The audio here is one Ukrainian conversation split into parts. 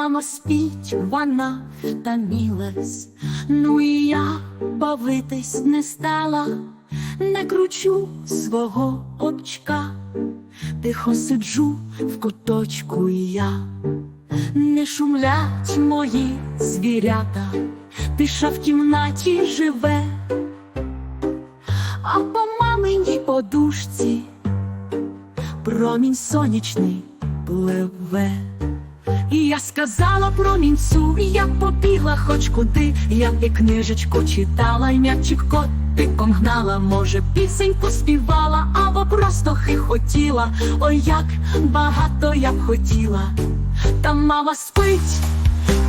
Мама спіть, вона втомилась, ну і я бавитись не стала, не кручу свого очка, тихо сиджу в куточку і я, не шумлять мої звірята, тиша в кімнаті живе, а по маминій подушці промінь сонячний пливе. І я сказала промінцю, і я побігла хоч куди, я і книжечку читала, і м'ячик котиком гнала, може, пісеньку співала, або просто хихотіла. Ой, як багато я б хотіла, та мама спить,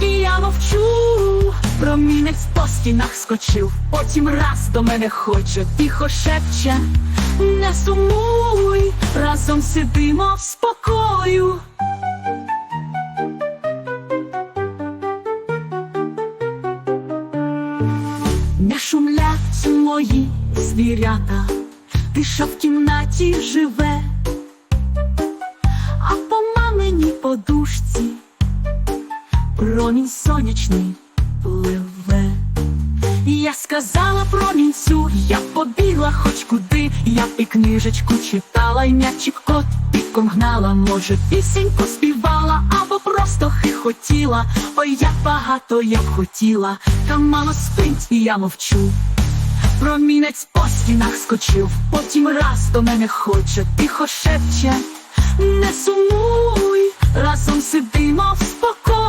і я мовчу. Промінець по стінах скочив, потім раз до мене хоче, тихо шепче, не сумуй, разом сидимо в спокою. Не шумлять мої звірята, тиша в кімнаті живе, а по маминій подушці промінь сонячний пливе. Я сказала промінцю, я побігла хоч куди, я і книжечку читала, і м'ячик котиком гнала, може, пісеньку співала, або просто хихотіла. Ой, як багато я б хотіла, та мало спить, і я мовчу. Промінець по стінах скочив, потім раз до мене хоче, тихо шепче, не сумуй, разом сидимо в спокою.